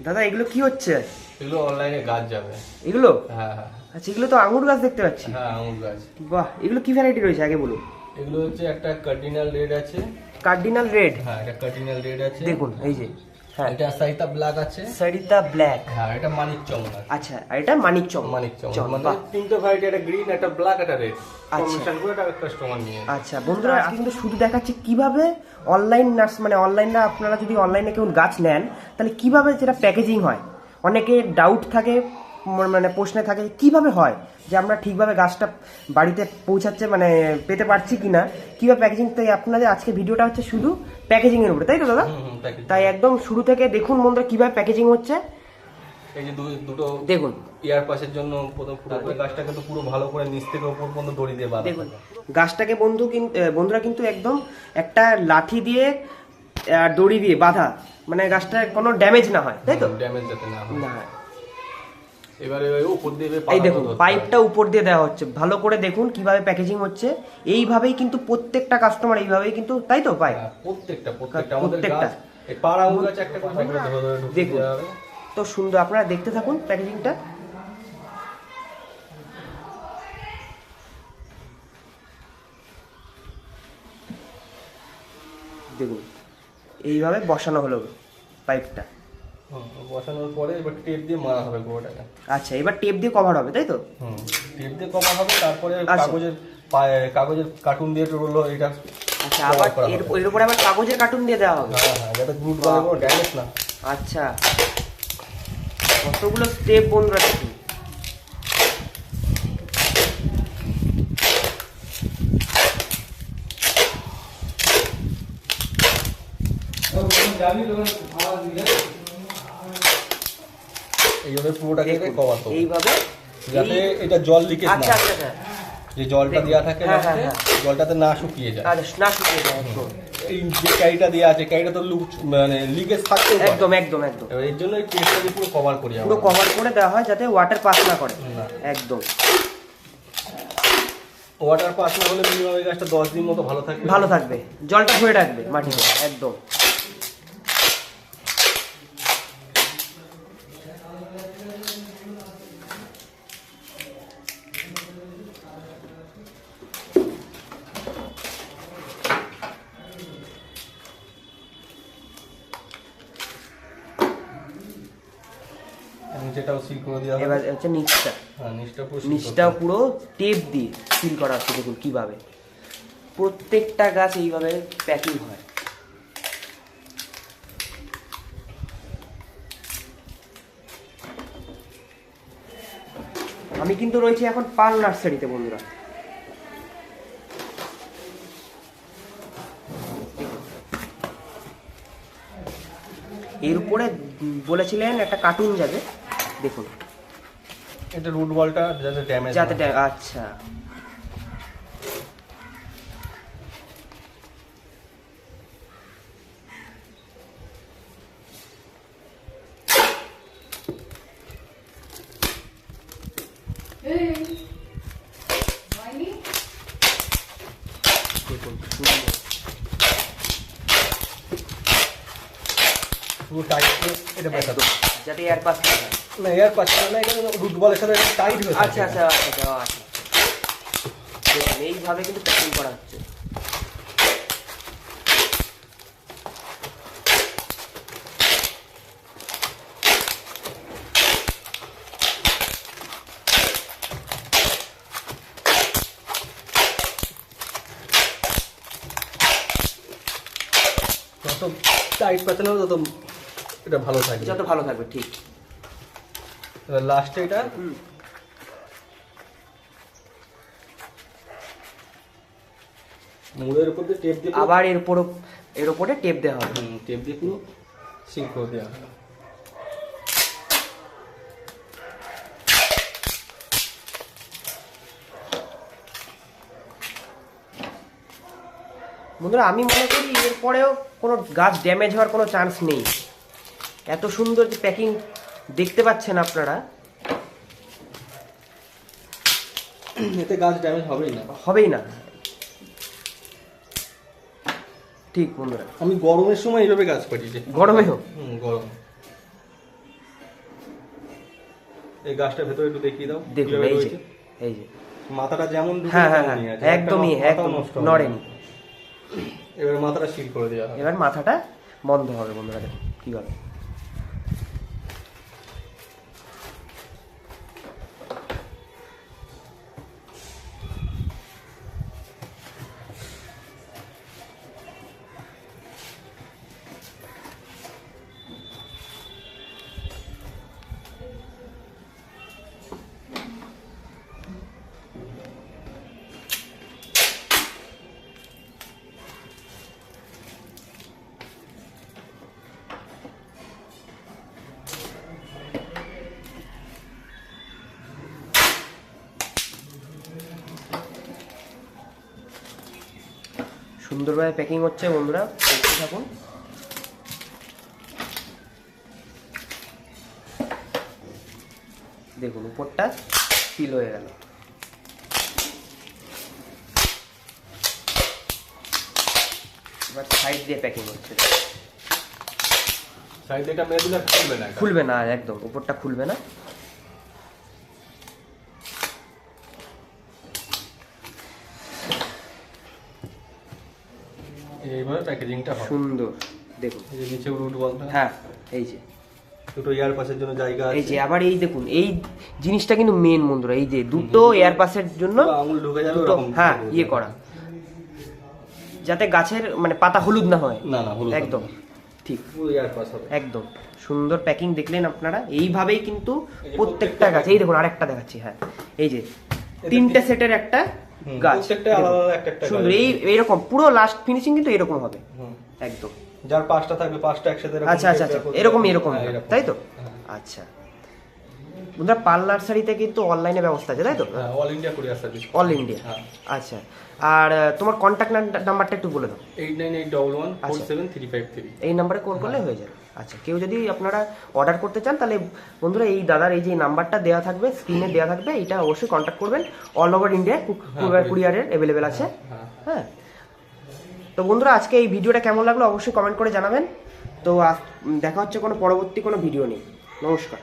দাদা এগুলো কি হচ্ছে? এগুলো অনলাইনে গাছ যাবে। এগুলো? হ্যাঁ হ্যাঁ। আচ্ছা এগুলো তো আঙুর গাছ দেখতে পাচ্ছি। হ্যাঁ আঙুর গাছ। বাহ এগুলো কি ভ্যারাইটি রয়েছে আগে বলুন? এগুলো হচ্ছে একটা কার্ডিনাল রেড আছে। কার্ডিনাল রেড হ্যাঁ একটা কার্ডিনাল রেড আছে। দেখুন এই যে। হ্যাঁ। এটা সারিতা ব্ল্যাক আছে। সরিতা ব্ল্যাক। হ্যাঁ এটা মানিক চমক আচ্ছা আর এটা মানিক মানিক চমক মানে তিনটে ভ্যারাইটি একটা গ্রিন একটা ব্ল্যাক একটা রেড আচ্ছা। কম্বিনেশন করে একটা কাস্টমার নিয়ে। আচ্ছা বন্ধুরা আজকে কিন্তু শুধু দেখাচ্ছি কীভাবে অনলাইন নার্স মানে অনলাইনে আপনারা যদি অনলাইনে কেউ গাছ নেন তাহলে কীভাবে যেটা প্যাকেজিং হয়? অনেকে ডাউট থাকে মানে প্রশ্নে থাকে যে কীভাবে হয় যে আমরা ঠিকভাবে গাছটা বাড়িতে পৌঁছাচ্ছে মানে পেতে পারছি কিনা কীভাবে প্যাকেজিং তাই আপনাদের আজকে ভিডিওটা হচ্ছে শুধু প্যাকেজিং এর উপরে তাই তো দাদা। তাই একদম শুরু থেকে দেখুন বন্ধুরা কীভাবে প্যাকেজিং হচ্ছে। এই যে দুটো দেখুন। ইয়ার পাশের জন্য প্রথম পুরো গাছটাকে তো পুরো ভালো করে নিচ থেকে উপর পর্যন্ত দড়ি দিয়ে বাঁধা দেখুন। গাছটাকে বন্ধু কিন্তু বন্ধুরা কিন্তু একদম একটা লাঠি দিয়ে আর দড়ি দিয়ে বাঁধা। মানে গাছটা কোনো ড্যামেজ না হয় তাই তো? ড্যামেজ যাতে না হয়। না। হয়। এবারে ওই উপর দিয়ে এই দেখুন পাইপটা উপর দিয়ে দেওয়া হচ্ছে। ভালো করে দেখুন কীভাবে প্যাকেজিং হচ্ছে। এইভাবেই কিন্তু প্রত্যেকটা কাস্টমার এইভাবেই কিন্তু তাই তো পায় হ্যাঁ, প্রত্যেকটা প্রত্যেকটা। ঢুকিয়ে দেখুন। তো সুন্দর আপনারা দেখতে থাকুন প্যাকেজিংটা দেখুন এইভাবে বসানো হলো পাইপটা বসানোর পরে এবার টেপ দিয়ে মারা হবে গোড়াটাকে আচ্ছা এবার টেপ দিয়ে কভার হবে তাই তো? হুম টেপ দিয়ে কমা হবে তারপরে আচ্ছা। কাগজের কাগজের কার্টুন দিয়ে রইল এটা আচ্ছা আবার এর এর উপরে আবার কাগজের কার্টুন দিয়ে দেওয়া হবে? হ্যাঁ হ্যাঁ যাতে গ্রুট বলে কোনো ড্যামেজ না। আচ্ছা। কতগুলো স্টেপ বন্ধুরা দেখুন। এইভাবে পুরোটাকে কভার করব। এইভাবে যাতে এটা জল লিকেজ না আচ্ছা আচ্ছা আচ্ছা। যে জলটা দেওয়া থাকে হ্যাঁ, লাস্টে, হ্যাঁ, জলটাতে না শুকিয়ে যায়। আচ্ছা না শুকিয়ে যায় একদম। এই যে ক্যারিটা দেওয়া আছে ক্যারিটা তো লুক মানে লিকেজ থাকতেও পারে। একদম একদম একদম। এর জন্য এই টেপটা দিয়ে পুরো কভার করি পুরো কভার করে দেওয়া হয় যাতে ওয়াটার পাস না করে। একদম। ওয়াটার পাস না হলে মিনিমাম এই গাছটা দশ দিন মতো ভালো থাকবে। ভালো থাকবে। জলটা ধরে রাখবে মাটিতে একদম। সিল করে দেওয়া এবার হচ্ছে নিচটা। হ্যাঁ নিচটা পুরো টেপ দিয়ে সিল করা হচ্ছে দেখুন কীভাবে। প্রত্যেকটা গাছ এইভাবে প্যাকিং হয়। আমি কিন্তু রয়েছি এখন পাল নার্সারিতে বন্ধুরা। এর উপরে বলেছিলেন একটা কার্টুন যাবে। দেখুন। এটা রুট বলটা যাতে ড্যামেজ যাতে আচ্ছা। দেখুন, সুন্দর। পুরো টাইট করে এটা বেঁধে একদম। যাতে এয়ার পাস না হয় না এয়ার পাচ্ছে না এখানে রুট বলের সাথে টাইট হয়ে আচ্ছা আচ্ছা আচ্ছা আচ্ছা আচ্ছা দেখুন, এইভাবে কিন্তু প্যাকিং করা হচ্ছে যত টাইট পাচ্ছে না তত এটা ভালো থাকবে। যত ভালো থাকবে ঠিক। লাস্টে এটা? মুড়ের উপর দিয়ে টেপ দিয়ে আবার এর উপর এর উপরে টেপ দেওয়া হবে। টেপ দিয়ে পুরো সিল করে দেওয়া হবে। বন্ধুরা আমি মনে করি এরপরেও কোনো গাছ ড্যামেজ হওয়ার কোনো চান্স নেই। এত সুন্দর যে প্যাকিং দেখতে পাচ্ছেন আপনারা। এতে গাছ ড্যামেজ হবেই না। হবেই না। ঠিক বন্ধুরা। আমি গরমের সময় এইভাবে গাছ পাঠিয়েছি গরমে হুম গরম। এই গাছটার ভেতরে একটু দেখিয়ে দাও দেখুন এই যে এই যে। মাথাটা যেমন হ্যাঁ হ্যাঁ হ্যাঁ। একদমই একদম নড়েনি। এবার মাথাটা সিল করে দেওয়া এবার মাথাটা বন্ধ হবে বন্ধুরা দেখুন কি সুন্দরভাবে প্যাকিং হচ্ছে বন্ধুরা। থাকুন। দেখুন উপরটা সিল হয়ে গেল। এবার সাইড দিয়ে প্যাকিং হচ্ছে। সাইডে এটা মেরে দিলে খুলবে না খুলবে না একদম। উপরটা খুলবে না। এইভাবে প্যাকেজিংটা সুন্দর। দেখুন। এই যে নিচে রুট বলটা। হ্যাঁ এই যে। দুটো এয়ার পাসের জন্য জায়গা এই যে আবার এই দেখুন এই জিনিসটা কিন্তু মেন বন্ধুরা এই যে দুটো এয়ার পাসের জন্য আঙুল ঢুকে যাবে দুটো হ্যাঁ ইয়ে করা। যাতে গাছের মানে পাতা হলুদ না হয়। না না হলুদ একদম ঠিক। এয়ার পাস হবে। একদম। সুন্দর প্যাকিং দেখলেন আপনারা। এইভাবেই কিন্তু প্রত্যেকটা গাছ এই দেখুন আরেকটা দেখাচ্ছি হ্যাঁ। এই যে তিনটে সেটের একটা গাছ। সুন্দর এই এইরকম পুরো লাস্ট ফিনিশিং কিন্তু এরকম হবে। একদম। যার পাঁচটা থাকবে পাঁচটা একসাথে আচ্ছা আচ্ছা আচ্ছা। এরকম এরকম হ্যাঁ, হবে, তাই তো? হ্যাঁ। আচ্ছা। বন্ধুরা পাল নার্সারিতে কিন্তু অনলাইনে ব্যবস্থা আছে তাই তো? হ্যাঁ All India Courier Service All India হ্যাঁ। আচ্ছা। আর তোমার কন্ট্যাক্ট নাম্বারটা একটু বলে দাও। Eight nine eight double one four. Seven three five three এই নাম্বারে কল করলে হয়ে। যাবে। আচ্ছা কেউ যদি আপনারা অর্ডার করতে চান তাহলে বন্ধুরা এই দাদার এই যে নাম্বারটা দেওয়া থাকবে স্ক্রিনে দেওয়া থাকবে এটা অবশ্যই কন্ট্যাক্ট করবেন। অল ওভার ইন্ডিয়া কুরিয়ারের অ্যাভেলেবেল আছে। হ্যাঁ হ্যাঁ তো বন্ধুরা আজকে এই ভিডিওটা কেমন লাগল অবশ্যই কমেন্ট করে জানাবেন। তো দেখা হচ্ছে কোনো পরবর্তী কোনো ভিডিও নেই নমস্কার।